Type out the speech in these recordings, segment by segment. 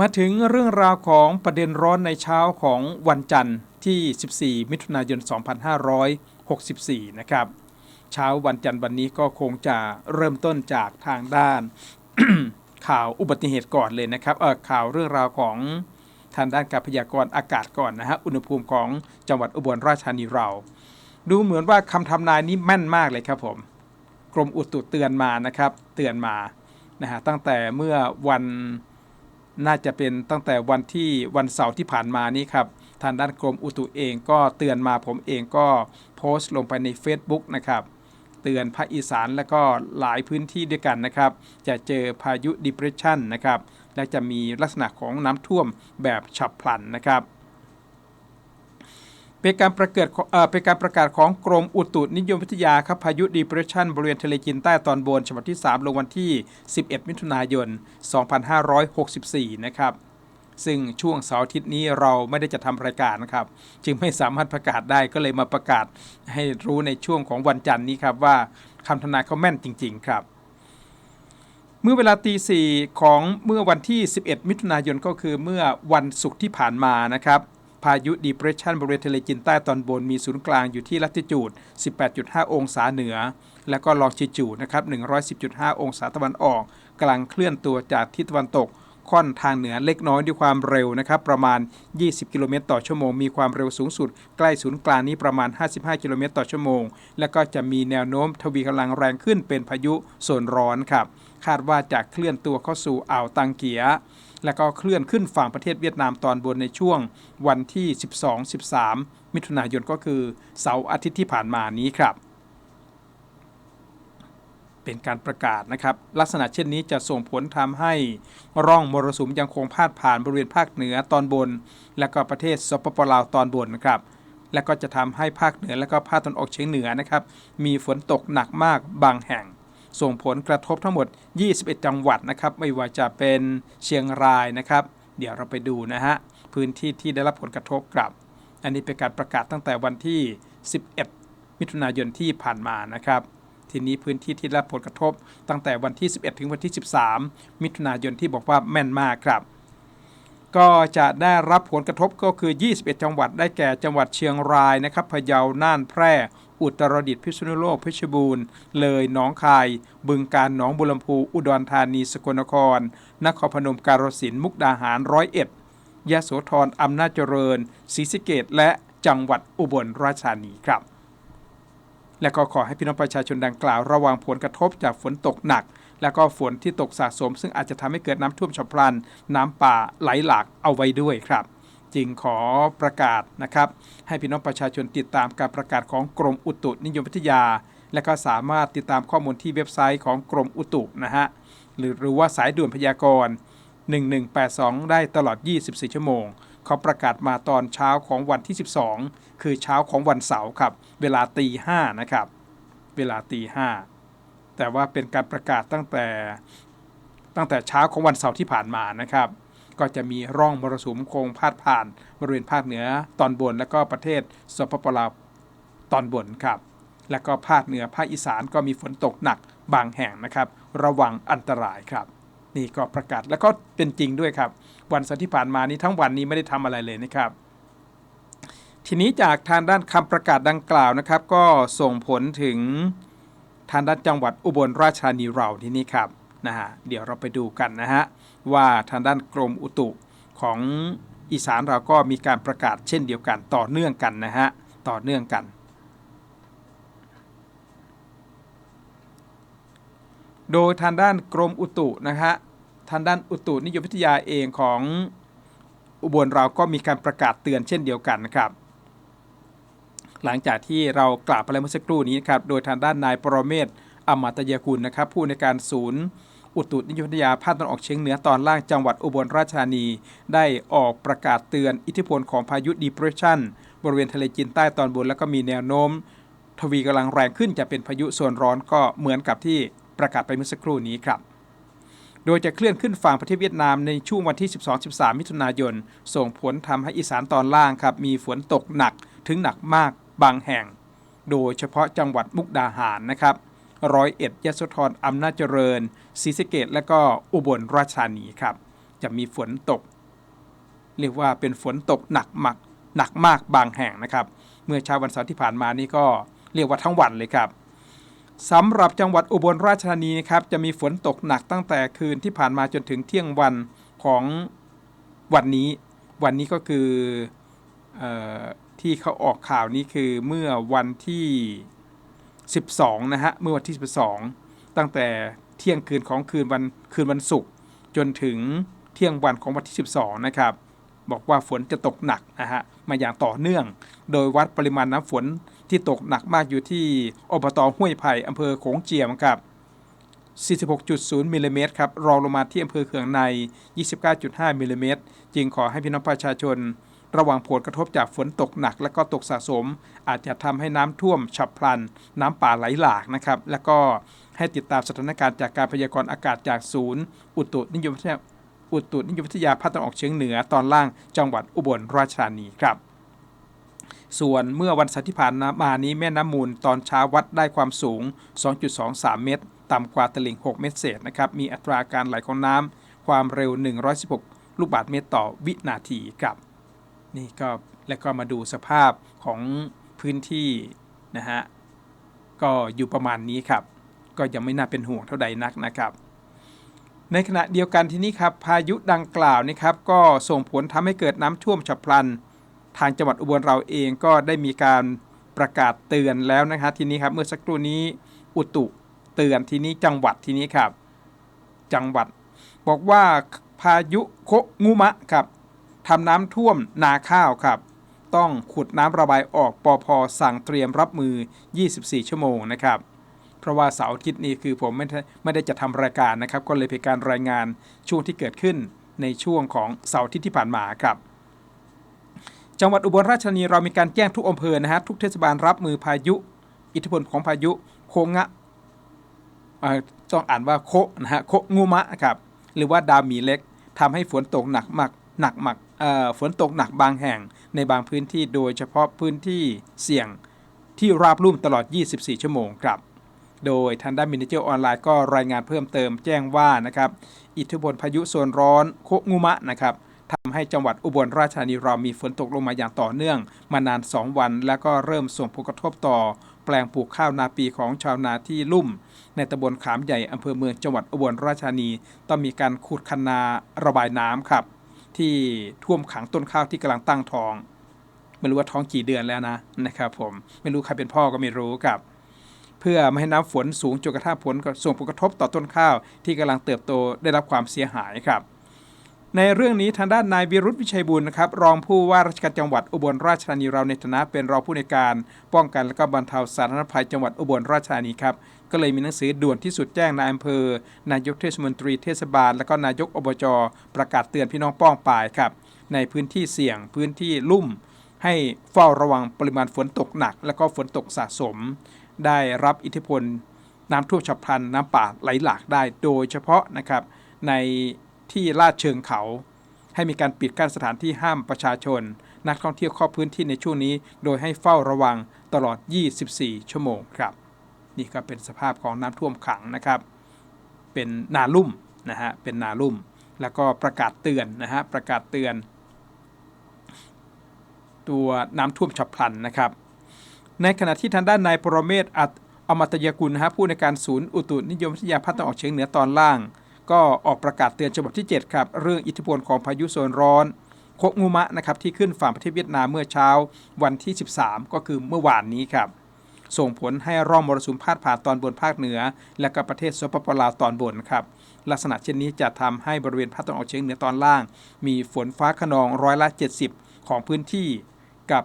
มาถึงเรื่องราวของประเด็นร้อนในเช้าของวันจันทร์ที่ 14 มิถุนายน 2564 นะครับ เช้าวันจันทร์วันนี้ก็คงจะเริ่มต้นจากทางด้าน ข่าวอุบัติเหตุก่อนเลยนะครับ เออข่าวเรื่องราวของทางด้านการพยากรณ์อากาศก่อนนะฮะ อุณหภูมิของจังหวัดอุบลราชธานีเรา ดูเหมือนว่าคำทำนายนี้แม่นมากเลยครับผม กรมอุตุเตือนมานะครับ เตือนมา นะฮะ ตั้งแต่เมื่อวัน น่าจะเป็นตั้งแต่วันที่วันเสาร์ที่ผ่านมานี้ครับทางด้านกรมอุตุเองก็เตือนมาผมเองก็โพสต์ลงไปใน Facebook นะครับ เตือนภาคอีสานและก็หลายพื้นที่ด้วยกันนะครับ จะเจอพายุดิเพรสชันนะครับ และจะมีลักษณะของน้ำท่วมแบบฉับพลันนะครับ เป็นการประกาศเป็นการประกาศของกรมอุตุนิยมวิทยาครับพายุ depression บริเวณทะเลจีนใต้ตอนบนฉบับที่ 3 ลงวันที่ 11 มิถุนายน 2564 นะครับซึ่งช่วงเสาร์อาทิตย์นี้เราไม่ได้จะทำรายการนะครับ จึงไม่สามารถประกาศได้ก็เลยมาประกาศให้รู้ในช่วงของวันจันทร์นี้ครับว่าคำทำนายเขาแม่นจริง ๆ ครับ เมื่อเวลาตีสี่ของเมื่อวันที่ 11 มิถุนายนก็คือเมื่อวันศุกร์ที่ผ่านมานะครับ พายุ depression บริเวณทะเลจีนใต้ตอนบนมีศูนย์กลางอยู่ที่ลัติจูด 18.5 องศาเหนือ และก็ลองจิจูดนะครับ 110.5 องศาตะวันออกกำลังเคลื่อนตัวจากทิศตะวันตกค่อนทางเหนือเล็กน้อยด้วยความเร็วนะครับ ประมาณ 20 กิโลเมตรต่อชั่วโมง มีความเร็วสูงสุด ใกล้ศูนย์กลางนี้ประมาณ 55 กิโลเมตรต่อชั่วโมง และก็จะมีแนวโน้มทวีกำลังแรงขึ้นเป็นพายุโซนร้อนครับ คาดว่าจะเคลื่อนตัวเข้าสู่อ่าวตังเกีย และก็เคลื่อนขึ้นฝั่งประเทศเวียดนามตอนบนในช่วงวันที่ 12-13 มิถุนายนก็คือเสาร์อาทิตย์ที่ผ่านมานี้ครับ เป็นการประกาศนะครับ ลักษณะเช่นนี้จะส่งผลทำให้ร่องมรสุมยังคงพาดผ่านบริเวณภาคเหนือตอนบน และก็ประเทศสปปลาวตอนบนนะครับและก็จะทำให้ภาคเหนือและก็ภาคตะวันออกเฉียงเหนือนะครับ มีฝนตกหนักมากบางแห่ง ส่งผลกระทบทั้งหมด 21 จังหวัดนะครับ ไม่ว่าจะเป็นเชียงรายนะครับ เดี๋ยวเราไปดูนะฮะ พื้นที่ที่ได้รับผลกระทบกับ อันนี้เป็นการประกาศตั้งแต่วันที่ 11 มิถุนายนที่ผ่านมานะครับ ทีนี้พื้นที่ที่ได้รับผลกระทบตั้งแต่วันที่ 11 ถึงวันที่ 13 มิถุนายนที่บอกว่าแม่นมากครับก็จะได้รับผลกระทบก็คือ 21 จังหวัด ได้แก่จังหวัดเชียงรายนะครับ พะเยา น่าน แพร่ อุตรดิตถ์พิษณุโลกเพชรบูรณ์ เลยหนองคาย บึงกาฬหนองบุรมพูอุดรธานีสกลนคร นครพนมการสินมุกดาหารร้อยเอ็ดยะโสธรอำนาจเจริญศรีสะเกษและจังหวัดอุบลราชธานีครับ และก็ขอให้พี่น้องประชาชนดังกล่าว ระวังผลกระทบจากฝนตกหนัก และก็ฝนที่ตกสะสม ซึ่งอาจจะทำให้เกิดน้ำท่วมฉับพลัน น้ำป่าไหลหลากเอาไว้ด้วยครับ จึงขอประกาศนะครับ ให้พี่น้องประชาชนติดตามการประกาศของกรมอุตุนิยมวิทยา และก็สามารถติดตามข้อมูลที่เว็บไซต์ของกรมอุตุนะฮะหรือหรือว่าสายด่วนพยากรณ์ 1182 ได้ตลอด 24 ชั่วโมงเขาประกาศมาตอนเช้าของวันที่ 12 คือเช้าของวันเสาร์ครับ เวลาตีห้านะครับ เวลาตีห้าแต่ว่าเป็นการประกาศตั้งแต่ตั้งแต่เช้าของวันเสาร์ที่ผ่านมานะครับ ก็จะมีร่องมรสุมโคงพาดผ่าน บริเวณภาคเหนือตอนบน และก็ประเทศสปปลาวตอนบนครับ และก็ภาคเหนือภาคอีสานก็มีฝนตกหนักบางแห่งนะครับ ระวังอันตรายครับ นี่ก็ประกาศแล้วก็เป็นจริงด้วยครับ วันเสาร์ที่ผ่านมานี้ทั้งวันนี้ไม่ได้ทำอะไรเลยนะครับทีนี้จากทางด้านคำประกาศดังกล่าวนะครับ ก็ส่งผลถึงทางด้านจังหวัดอุบลราชธานีเราที่นี่ครับ นะฮะเดี๋ยวเราไปดูกันนะฮะว่าทางด้านกรมอุตุของอีสานเราก็มีการประกาศเช่นเดียวกันต่อเนื่องกันนะฮะต่อเนื่องกัน โดยทางด้านกรมอุตุนะฮะทางด้านอุตุนิยมวิทยาเองของอุบลเราก็มีการประกาศเตือนเช่นเดียวกันนะครับ หลังจากที่เรากล่าวไปแล้วเมื่อสักครู่นี้ครับ โดยทางด้านนายปรเมศอมตยกุลนะครับ ผู้ในการศูนย์ อุตุนิยมวิทยาภาคตะวันออกเฉียงเหนือตอนล่างจังหวัดอุบลราชธานี ได้ออกประกาศเตือนอิทธิพลของพายุ depression บริเวณทะเลจีนใต้ตอนบนแล้วก็มีแนวโน้ม ทวีกำลังแรงขึ้นจะเป็นพายุโซนร้อนก็เหมือนกับที่ประกาศไปเมื่อสักครู่นี้ครับโดยจะเคลื่อนขึ้นฝั่งประเทศเวียดนามในช่วงวันที่ 12-13 มิถุนายน ส่งผลทำให้อีสานตอนล่างครับมีฝนตกหนักถึงหนักมากบางแห่ง โดยเฉพาะจังหวัดมุกดาหารนะครับ ร้อยเอ็ดยโสธรอำนาจเจริญศรีสะเกดและก็อุบลราชธานีครับจะมีฝนตก เรียกว่าเป็นฝนตกหนักมากหนักมากบางแห่งนะครับ เมื่อเช้าวันเสาร์ที่ผ่านมานี่ก็เรียกว่าทั้งวันเลยครับสำหรับจังหวัดอุบลราชธานีนะครับจะมีฝนตกหนักตั้งแต่คืนที่ผ่านมาจนถึงเที่ยงวันของวันนี้ วันนี้ก็คือออที่เขาออกข่าวนี้คือเมื่อวันที่ 12 นะฮะ เมื่อวันที่ 12 ตั้งแต่เที่ยงคืนของคืนวันคืนวันศุกร์จนถึงเที่ยงวันของวันที่ 12 นะครับ บอกว่าฝนจะตกหนักนะฮะ มาอย่างต่อเนื่อง โดยวัดปริมาณน้ำฝนที่ตกหนักมากอยู่ที่อบตห้วยไผ่อำเภอโขงเจียมครับ46.0มิลลิเมตรครับ รองลงมาที่อำเภอเขืองใน 29.5มิลลิเมตร จึงขอให้พี่น้องประชาชน ระวังผลกระทบจากฝนตกหนักและก็ตกสะสม อาจจะทำให้น้ำท่วมฉับพลัน น้ำป่าไหลหลากนะครับ แล้วก็ให้ติดตามสถานการณ์จากการพยากรณ์อากาศจากศูนย์ อุตุนิยมวิทยาอุตุนิยมวิทยาภาคตะวันออกเฉียงเหนือตอนล่างจังหวัดอุบลราชธานีครับส่วนเมื่อวันเสาร์ที่ผ่านมานี้แม่น้ำมูลตอนเช้าวัดได้ความสูง 2.23 เมตร ต่ำกว่าตลิ่ง 6 เมตรเศษนะครับ มีอัตราการไหลของน้ำความเร็ว 116 ลูกบาศก์เมตรต่อวินาทีครับ นี่ก็แล้วก็มาดูสภาพของพื้นที่นะฮะก็อยู่ประมาณนี้ครับ ก็ยังไม่น่าเป็นห่วงเท่าใดนักนะครับ ในขณะเดียวกันที่นี้ครับพายุดังกล่าวนะครับก็ส่งผลทำให้เกิดน้ำท่วมฉับพลัน ทางจังหวัดอุบลเราเองก็ได้มีการประกาศเตือนแล้วนะครับทีนี้ครับเมื่อสักครู่นี้อุตุเตือนทีนี้จังหวัดทีนี้ครับ จังหวัด บอกว่าพายุโคงูมะครับ ทำน้ำท่วมนาข้าวครับ ต้องขุดน้ำระบายออกปอพสั่งเตรียมรับมือ 24 ชั่วโมงนะครับ เพราะว่าเสาร์อาทิตย์นี้คือผมไม่ได้ไม่ได้จะทำรายการนะครับ ก็เลยเป็นการรายงานช่วงที่เกิดขึ้นในช่วงของเสาร์อาทิตย์ที่ผ่านมาครับจังหวัดอุบลราชธานีเรามีการแจ้งทุกอำเภอนะฮะทุกเทศบาลรับมือพายุ อิทธิพลของพายุโคงะต้องอ่านว่าโคนะฮะโคงูมะครับหรือว่าดาวมีเล็กทำให้ฝนตกหนักมากหนักมาก ฝนตกหนักบางแห่งในบางพื้นที่โดยเฉพาะพื้นที่เสี่ยงที่ราบลุ่มตลอด 24 ชั่วโมงครับ โดยทางด้านมินิเจอร์ออนไลน์ก็รายงานเพิ่มเติมแจ้งว่านะครับ อิทธิพลพายุโซนร้อนโคงูมะนะครับทำให้จังหวัดอุบลราชธานีเรามีฝนตกลงมาอย่างต่อเนื่อง มานาน 2 วัน แล้วก็เริ่มส่งผลกระทบต่อ แปลงปลูกข้าวนาปีของชาวนาที่ลุ่ม ในตำบลขามใหญ่อำเภอเมืองจังหวัดอุบลราชธานี ต้องมีการขุดคันนาระบายน้ำครับ ที่ท่วมขังต้นข้าวที่กำลังตั้งท้อง ไม่รู้ว่าท้องกี่เดือนแล้วนะนะครับผมไม่รู้ใครเป็นพ่อก็ไม่รู้ครับ เพื่อไม่ให้น้ำฝนสูงจนกระทั่งผลส่งผลกระทบต่อต้นข้าวที่กำลังเติบโตได้รับความเสียหายครับ ในเรื่องนี้ทางด้านนายวิรุธวิชัยบุญนะครับ รองผู้ว่าราชการจังหวัดอุบลราชธานีเราในฐานะเป็นรองผู้ในการ ป้องกันและก็บรรเทาสาธารณภัยจังหวัดอุบลราชธานีครับ ก็เลยมีหนังสือด่วนที่สุดแจ้งนายอำเภอ นายกเทศมนตรีเทศบาล และก็นายกอบจประกาศเตือนพี่น้องป้องปายครับ ในพื้นที่เสี่ยงพื้นที่ลุ่ม ให้เฝ้าระวังปริมาณฝนตกหนัก และก็ฝนตกสะสม ได้รับอิทธิพล น้ำท่วมฉับพลันน้ำป่าไหลหลากได้ โดยเฉพาะนะครับในที่ลาดเชิงเขาให้มีการปิดกั้นสถานที่ห้ามประชาชน นักท่องเที่ยวเข้าพื้นที่ในช่วงนี้ โดยให้เฝ้าระวังตลอด 24 ชั่วโมงครับ นี่ก็เป็นสภาพของน้ำท่วมขังนะครับ เป็นนาลุ่มนะฮะเป็นนาลุ่ม แล้วก็ประกาศเตือนนะฮะประกาศเตือน ตัวน้ำท่วมฉับพลันนะครับ ในขณะที่ทางด้านนายปรเมศอัตอมตยกุลนะฮะผู้ในการศูนย์อุตุนิยมวิทยาภาคตะวันออกเฉียงเหนือตอนล่าง ก็ออกประกาศเตือนฉบับที่ 7 ครับ เรื่องอิทธิพลของพายุโซนร้อนโคกงูมะนะครับที่ขึ้นฝั่งประเทศเวียดนามเมื่อเช้าวันที่ 13 ก็คือเมื่อวานนี้ครับ ส่งผลให้ร่องมรสุมพาดผ่านตอนบนภาคเหนือ และก็ประเทศสปปลาวตอนบนครับลักษณะเช่นนี้จะทำให้บริเวณภาคตะวันออกเฉียงเหนือตอนล่าง มีฝนฟ้าขนองร้อยละ 70 ของพื้นที่ กับ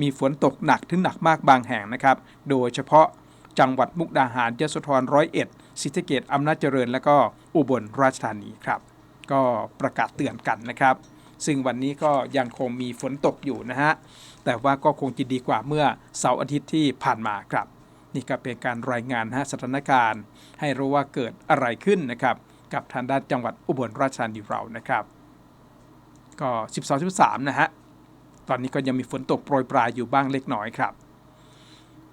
มีฝนตกหนักถึงหนักมากบางแห่งนะครับ โดยเฉพาะจังหวัดมุกดาหารยโสธรร้อยเอ็ดศรีสะเกดอำนาจเจริญ และก็อุบลราชธานีครับ ก็ประกาศเตือนกันนะครับ ซึ่งวันนี้ก็ยังคงมีฝนตกอยู่นะฮะ แต่ว่าก็คงจะดีกว่าเมื่อเสาร์อาทิตย์ที่ผ่านมาครับ นี่ก็เป็นการรายงานฮะสถานการณ์ ให้รู้ว่าเกิดอะไรขึ้นนะครับกับทางด้านจังหวัดอุบลราชธานีเรานะครับ ก็ 12-13 นะฮะ ตอนนี้ก็ยังมีฝนตกโปรยปลายอยู่บ้างเล็กน้อยครับ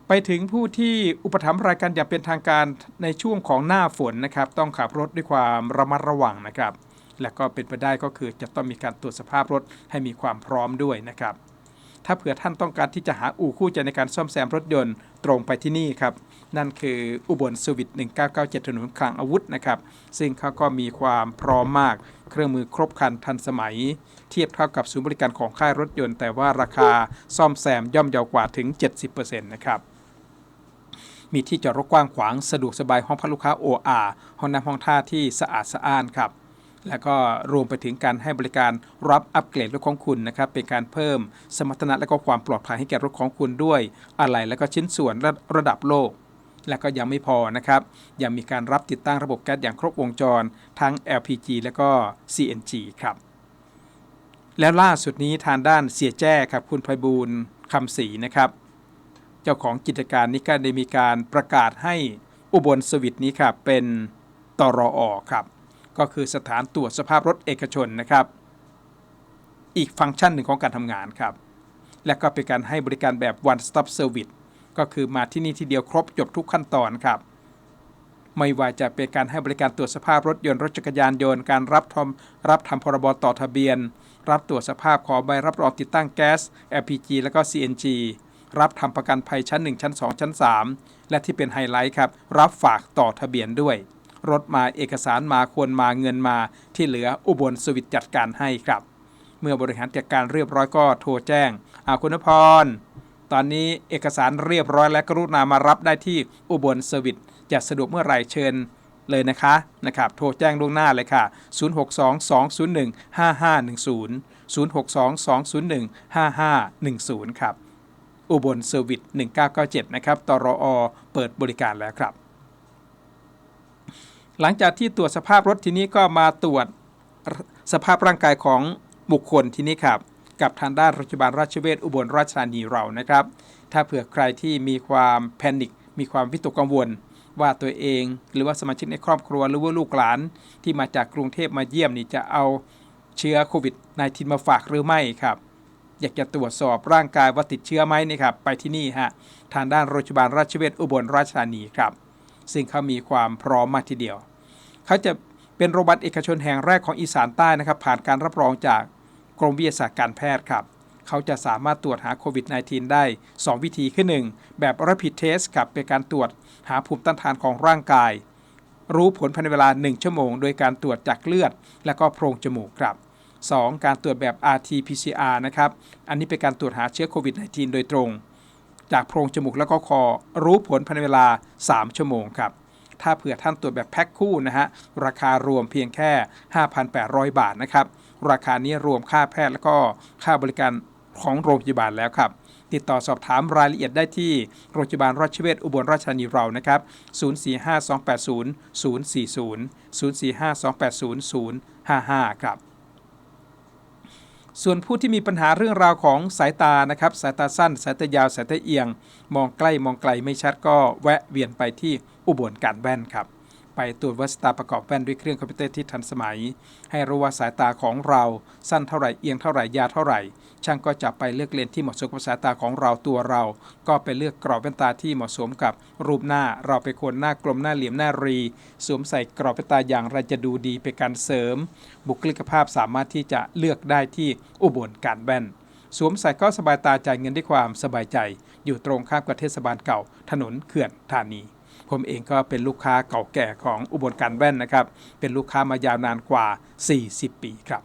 ไปถึงผู้ที่อุปถัมภ์รายการอย่างเป็นทางการในช่วงของหน้าฝนนะครับ ต้องขับรถด้วยความระมัดระวังนะครับ และก็เป็นไปได้ก็คือจะต้องมีการตรวจสภาพรถให้มีความพร้อมด้วยนะครับ ถ้าเผื่อท่านต้องการที่จะหาอู่คู่ใจในการซ่อมแซมรถยนต์ตรงไปที่นี่ครับ นั่นคืออุบลสวิต1997ถนนคลังอาวุธนะครับ ซึ่งเขาก็มีความพร้อมมาก เครื่องมือครบครันทันสมัย เทียบเท่ากับศูนย์บริการของค่ายรถยนต์ แต่ว่าราคาซ่อมแซมย่อมเยาวกว่าถึง 70%นะครับมีที่จอดรถกว้างขวางสะดวกสบายห้องพักลูกค้า OR ห้องน้ำห้องท่าที่สะอาดสะอ้านครับ แล้วก็รวมไปถึงการให้บริการรับอัปเกรดรถของคุณนะครับเป็นการเพิ่มสมรรถนะและก็ความปลอดภัยให้แก่รถของคุณด้วย อะไหล่และก็ชิ้นส่วนระระดับโลก และก็ยังไม่พอนะครับ ยังมีการรับติดตั้งระบบแก๊สอย่างครบวงจร ทั้ง LPG และก็ CNG ครับแล้วล่าสุดนี้ทางด้านเสียแจ้ครับคุณไพบูลย์คำศรีนะครับ เจ้าของกิจการนี้ก็ได้มีการประกาศให้อุบลสวิตนี้ครับเป็นตรออครับ ก็คือสถานตรวจสภาพรถเอกชนนะครับ อีกฟังก์ชันหนึ่งของการทำงานครับ และก็เป็นการให้บริการแบบ one stop service ก็คือมาที่นี่ทีเดียวครบจบทุกขั้นตอนครับ ไม่ว่าจะเป็นการให้บริการตรวจสภาพรถยนต์รถจักรยานยนต์การรับทำรับทำพรบต่อทะเบียน รับตรวจสภาพขอใบรับรองติดตั้งแก๊ส LPG แล้วก็ CNG รับทำประกันภัยชั้น 1 ชั้น 2 ชั้น 3 และที่เป็นไฮไลท์ครับ รับฝากต่อทะเบียนด้วย รถมาเอกสารมาควรมาเงินมาที่เหลืออุบลสวิตจัดการให้ครับ เมื่อบริหารจัดการเรียบร้อยก็โทรแจ้งอาคุณพร ตอนนี้เอกสารเรียบร้อยและกรุณามารับได้ที่อุบลสวิตจะสะดวกเมื่อไหร่เชิญเลยนะคะนะครับโทรแจ้งล่วงหน้าเลยค่ะ 062 201 5510 062 201 5510 ครับ อุบลเซอร์วิส1997 นะครับ ตรอ เปิดบริการแล้วครับ หลังจากที่ตรวจสภาพรถทีนี้ก็มาตรวจสภาพร่างกายของบุคคลทีนี้ครับ กับทางด้านโรงพยาบาลราชเวชอุบลราชธานีเรานะครับ ถ้าเผื่อใครที่มีความแพนิคมีความวิตกกังวล ว่าตัวเอง หรือว่าสมาชิกในครอบครัวหรือว่าลูกหลานที่มาจากกรุงเทพมาเยี่ยมนี่จะเอาเชื้อโควิด -19 มาฝากหรือไม่ครับอยากจะตรวจสอบร่างกายว่าติดเชื้อไหมนี่ครับไปที่นี่ฮะทางด้านโรงพยาบาลราชเวชอุบลราชธานีครับ ซึ่งเขามีความพร้อมมากทีเดียว เขาจะเป็นโรงพยาบาลเอกชนแห่งแรกของอีสานใต้นะครับ ผ่านการรับรองจากกรมวิทยาศาสตร์การแพทย์ครับ เขาจะสามารถตรวจหาโควิด -19 ได้ 2 วิธีคือ 1 แบบ rapid test ครับเป็นการตรวจหาภูมิต้านทานของร่างกาย รู้ผลภายในเวลา 1 ชั่วโมง โดยการตรวจจากเลือด และก็โพรงจมูกครับ 2. การตรวจแบบ RT-PCR นะครับ อันนี้เป็นการตรวจหาเชื้อโควิด -19 โดยตรง จากโพรงจมูกแล้วก็คอ รู้ผลภายในเวลา 3 ชั่วโมงครับ ถ้าเผื่อท่านตรวจแบบแพ็คคู่นะฮะ ราคารวมเพียงแค่ 5,800 บาทนะครับ ราคานี้รวมค่าแพทย์แล้วก็ค่าบริการของโรงพยาบาลแล้วครับ ติดต่อสอบถามรายละเอียดได้ที่โรงพยาบาลราชเวชอุบลราชธานีเรานะครับ 045280 040 045280 055 ครับ ส่วนผู้ที่มีปัญหาเรื่องราวของสายตานะครับ สายตาสั้น สายตายาว สายตาเอียง มองใกล้มองไกลไม่ชัดก็แวะเวียนไปที่อุบลการแว่นครับ ไปตรวจวัดสายตาประกอบแว่นด้วยเครื่องคอมพิวเตอร์ที่ทันสมัย ให้รู้ว่าสายตาของเราสั้นเท่าไหร่เอียงเท่าไหร่ยาวเท่าไหร่ ช่างก็จะไปเลือกเลนที่เหมาะสมกับสายตาของเราตัวเรา ก็ไปเลือกกรอบแว่นตาที่เหมาะสมกับรูปหน้าเราเป็นคนหน้ากลมหน้าเหลี่ยมหน้ารี สวมใส่กรอบแว่นตาอย่างไรจะดูดีเป็นการเสริม บุคลิกภาพสามารถที่จะเลือกได้ที่อุบลการแว่นสวมใส่ก็สบายตาจ่ายเงินด้วยความสบายใจ อยู่ตรงข้ามกับเทศบาลเก่า ถนนเขื่อนธานี ผมเองก็เป็นลูกค้าเก่าแก่ของอุบลการแว่นนะครับ เป็นลูกค้ามายาวนานกว่า 40 ปีครับ